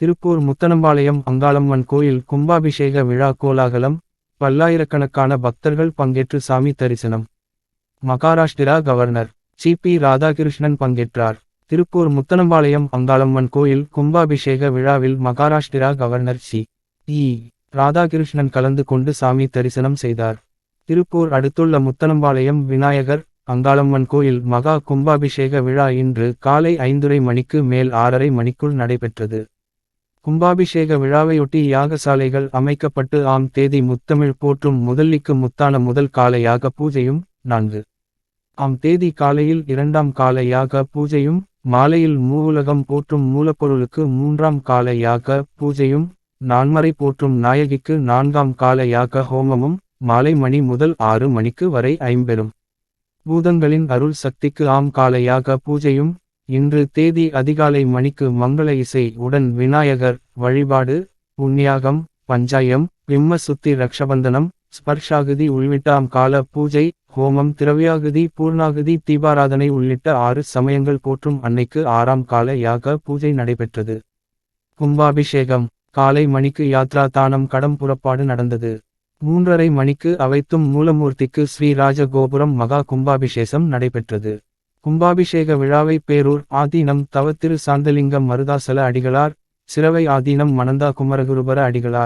திருப்பூர் முத்தனம்பாளையம் அங்காளம்மன் கோயில் கும்பாபிஷேக விழா கோலாகலம் பல்லாயிரக்கணக்கான பக்தர்கள் பங்கேற்று சாமி தரிசனம். Maharashtra governor C. P. Radhakrishnan பங்கேற்றார். திருப்பூர் முத்தனம்பாளையம் அங்காளம்மன் கோயில் கும்பாபிஷேக விழாவில் Maharashtra governor C. E. Radhakrishnan கலந்து கொண்டு சாமி தரிசனம் செய்தார். திருப்பூர் அடுத்துள்ள முத்தனம்பாளையம் விநாயகர் அங்காளம்மன் கோயில் மகா கும்பாபிஷேக விழா இன்று காலை ஐந்துரை மணிக்கு மேல் ஆறரை மணிக்குள் நடைபெற்றது. கும்பாபிஷேக விழாவையொட்டி யாகசாலைகள் அமைக்கப்பட்டு ஆம் தேதி முத்தமிழ் போற்றும் முதல்லிக்கு முத்தான முதல் கால யாக பூஜையும் நான்கு. ஆம் தேதி காலையில் இரண்டாம் கால யாக பூஜையும் மாலையில் மூவுலகம் போற்றும் மூலப்பொருளுக்கு மூன்றாம் கால யாக பூஜையும் நான்மறை போற்றும் நாயகிக்கு நான்காம் கால யாக ஹோமமும் மாலை மணி முதல் ஆறு மணிக்கு வரை ஐம்பெறும் பூதங்களின் அருள் சக்திக்கு ஆம் கால யாக பூஜையும் இன்று தேதி அதிகாலை மணிக்கு மங்கள இசை உடன் விநாயகர் வழிபாடு புண்ணியாகம் பஞ்சாயம் பிம்மசுத்தி ரக்ஷபந்தனம் ஸ்பர்ஷாகுதி உள்ளிட்டாம் கால பூஜை ஹோமம் திரவியாகுதி பூர்ணாகுதி தீபாராதனை உள்ளிட்ட ஆறு சமயங்கள் போற்றும் அன்னைக்கு ஆறாம் கால யாக பூஜை நடைபெற்றது. கும்பாபிஷேகம். காலை மணிக்கு யாத்ரா தானம் கடம் புறப்பாடு நடந்தது. மூன்றரை மணிக்கு அவைத்தும் மூலமூர்த்திக்கு ஸ்ரீராஜகோபுரம் மகா கும்பாபிஷேகம் நடைபெற்றது. கும்பாபிஷேக விழாவை பேரூர் ஆதீனம் தவத்திரு சாந்தலிங்கம் மருதாசல அடிகளார் சிரவை ஆதீனம் மணந்தா குமரகுருபர அடிகளார்.